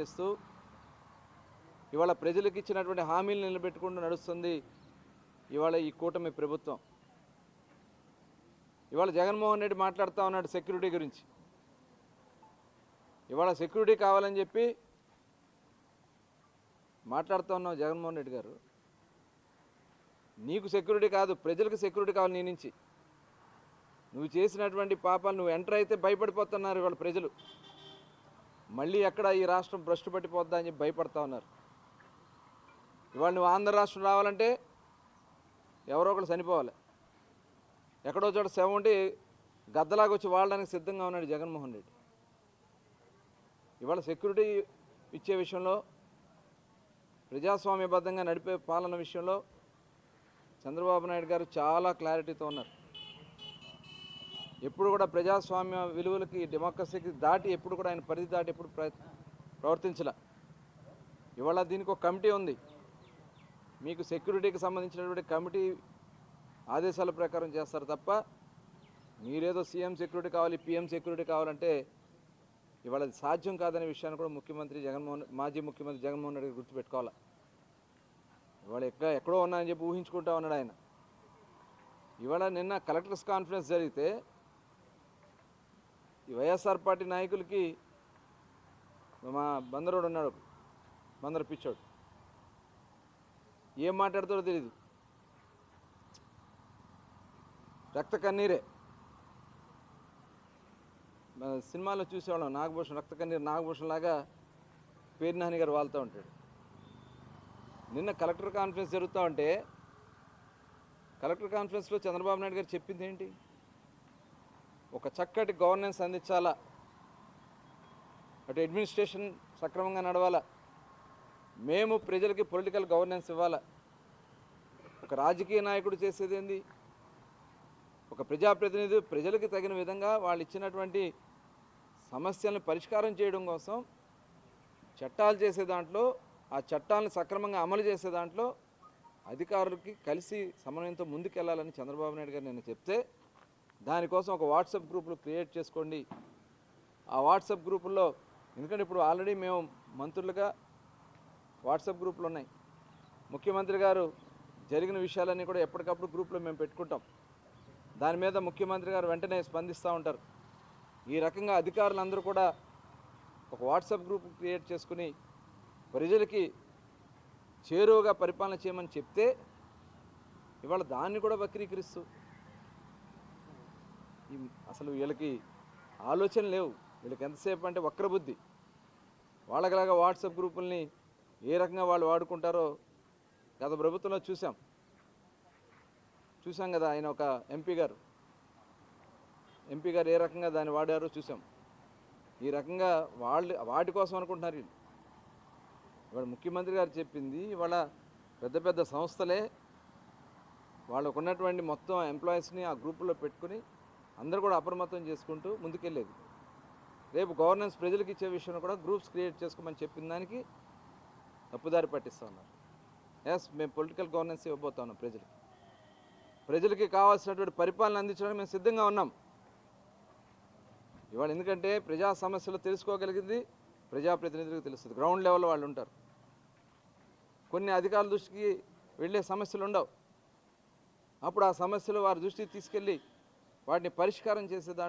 చేస్తూ ఇవాళ ప్రజలకు ఇచ్చినటువంటి హామీలు నిలబెట్టుకుంటూ నడుస్తుంది ఇవాళ ఈ కూటమి ప్రభుత్వం. ఇవాళ జగన్మోహన్ రెడ్డి మాట్లాడుతూ ఉన్నాడు సెక్యూరిటీ గురించి. ఇవాళ సెక్యూరిటీ కావాలని చెప్పి మాట్లాడుతూ ఉన్నావు జగన్మోహన్ రెడ్డి గారు. నీకు సెక్యూరిటీ కాదు ప్రజలకు సెక్యూరిటీ కావాలి నీ నుంచి. నువ్వు చేసినటువంటి పాపాలు నువ్వు ఎంటర్ అయితే భయపడిపోతున్నారు ఇవాళ ప్రజలు. మళ్ళీ ఎక్కడ ఈ రాష్ట్రం భ్రష్టు పట్టిపోద్దా అని చెప్పి భయపడతా ఉన్నారు. ఇవాళ నువ్వు ఆంధ్ర రాష్ట్రం రావాలంటే ఎవరో ఒకరు చనిపోవాలి. ఎక్కడో చోట శవ ఉండి గద్దలాగా వచ్చి వాడడానికి సిద్ధంగా ఉన్నాడు జగన్మోహన్ రెడ్డి. ఇవాళ సెక్యూరిటీ ఇచ్చే విషయంలో ప్రజాస్వామ్యబద్ధంగా నడిపే పాలన విషయంలో చంద్రబాబు నాయుడు గారు చాలా క్లారిటీతో ఉన్నారు. ఎప్పుడు కూడా ప్రజాస్వామ్య విలువలకి డెమోక్రసీకి దాటి ఎప్పుడు కూడా ఆయన పరిధి దాటి ఎప్పుడు ప్ర ప్రవర్తించలే. ఇవాళ దీనికి ఒక కమిటీ ఉంది. మీకు సెక్యూరిటీకి సంబంధించినటువంటి కమిటీ ఆదేశాల ప్రకారం చేస్తారు తప్ప మీరేదో సీఎం సెక్యూరిటీ కావాలి పిఎం సెక్యూరిటీ కావాలంటే ఇవాళ అది సాధ్యం కాదనే విషయాన్ని కూడా ముఖ్యమంత్రి జగన్మోహన్ మాజీ ముఖ్యమంత్రి జగన్మోహన్ రెడ్డి గుర్తుపెట్టుకోవాలి. ఇవాళ ఎక్కడ ఎక్కడో ఉన్నా అని చెప్పి ఊహించుకుంటా ఉన్నాడు ఆయన. ఇవాళ నిన్న కలెక్టర్స్ కాన్ఫరెన్స్ జరిగితే ఈ వైఎస్ఆర్ పార్టీ నాయకులకి మా బందరుడు ఉన్నాడు బందరు పిచ్చోడు. ఏం మాట్లాడతాడో తెలీదు. రక్త కన్నీరే. సినిమాలో చూసేవాళ్ళం నాగభూషణ్ రక్త కన్నీరు నాగభూషణ్ లాగా పేర్నాని గారు వాళ్తూ ఉంటాడు. నిన్న కలెక్టర్ కాన్ఫరెన్స్ జరుగుతూ ఉంటే కలెక్టర్ కాన్ఫరెన్స్లో చంద్రబాబు నాయుడు గారు చెప్పింది ఏంటి? ఒక చక్కటి గవర్నెన్స్ అందించాలా? అటు అడ్మినిస్ట్రేషన్ సక్రమంగా నడవాలా? మేము ప్రజలకి పొలిటికల్ గవర్నెన్స్ ఇవ్వాలా? ఒక రాజకీయ నాయకుడు చేసేది ఏంది? ఒక ప్రజాప్రతినిధి ప్రజలకు తగిన విధంగా వాళ్ళు ఇచ్చినటువంటి సమస్యలను పరిష్కారం చేయడం కోసం చట్టాలు చేసే దాంట్లో ఆ చట్టాలను సక్రమంగా అమలు చేసే దాంట్లో అధికారులకి కలిసి సమన్వయంతో ముందుకెళ్ళాలని చంద్రబాబు నాయుడు గారు నేను చెప్తే దానికోసం ఒక వాట్సాప్ గ్రూపులు క్రియేట్ చేసుకోండి. ఆ వాట్సాప్ గ్రూపుల్లో ఎందుకంటే ఇప్పుడు ఆల్రెడీ మేము మంత్రులుగా వాట్సాప్ గ్రూపులు ఉన్నాయి. ముఖ్యమంత్రి గారు జరిగిన విషయాలన్నీ కూడా ఎప్పటికప్పుడు గ్రూప్లో మేము పెట్టుకుంటాం. దాని మీద ముఖ్యమంత్రి గారు వెంటనే స్పందిస్తూ ఉంటారు. ఈ రకంగా అధికారులందరూ కూడా ఒక వాట్సాప్ గ్రూప్ క్రియేట్ చేసుకుని ప్రజలకి చేరువగా పరిపాలన చేయమని చెప్తే ఇవాళ దాన్ని కూడా వక్రీకరిస్తూ ఈ అసలు వీళ్ళకి ఆలోచన లేవు. వీళ్ళకి ఎంతసేపు అంటే వక్రబుద్ధి వాళ్ళకిలాగా వాట్సాప్ గ్రూపుల్ని ఏ రకంగా వాళ్ళు వాడుకుంటారో గత ప్రభుత్వంలో చూసాం చూసాం కదా ఆయన ఒక ఎంపీ గారు. ఎంపీ గారు ఏ రకంగా దాన్ని వాడారో చూసాం ఈ రకంగా వాళ్ళు వాటి కోసం అనుకుంటున్నారు వీళ్ళు. ఇవాళ ముఖ్యమంత్రి గారు చెప్పింది ఇవాళ పెద్ద పెద్ద సంస్థలే వాళ్ళకు ఉన్నటువంటి మొత్తం ఎంప్లాయీస్ని ఆ గ్రూపులో పెట్టుకుని అందరూ కూడా అప్రమత్తం చేసుకుంటూ ముందుకెళ్ళేది. రేపు గవర్నెన్స్ ప్రజలకు ఇచ్చే విషయంలో కూడా గ్రూప్స్ క్రియేట్ చేసుకోమని చెప్పిన దానికి తప్పుదారి పట్టిస్తూ ఉన్నారు ఎస్ మేము పొలిటికల్ గవర్నెన్స్ ఇవ్వబోతా ఉన్నాం ప్రజలకి. ప్రజలకి కావాల్సినటువంటి పరిపాలన అందించడానికి మేము సిద్ధంగా ఉన్నాం. ఇవాళ ఎందుకంటే ప్రజా సమస్యలు తెలుసుకోగలిగింది ప్రజాప్రతినిధులకు తెలుస్తుంది. గ్రౌండ్ లెవెల్లో వాళ్ళు ఉంటారు. కొన్ని అధికారుల దృష్టికి వెళ్ళే సమస్యలు ఉండవు. అప్పుడు ఆ సమస్యలు వారి దృష్టికి తీసుకెళ్ళి వాటిని పరిష్కారం చేసే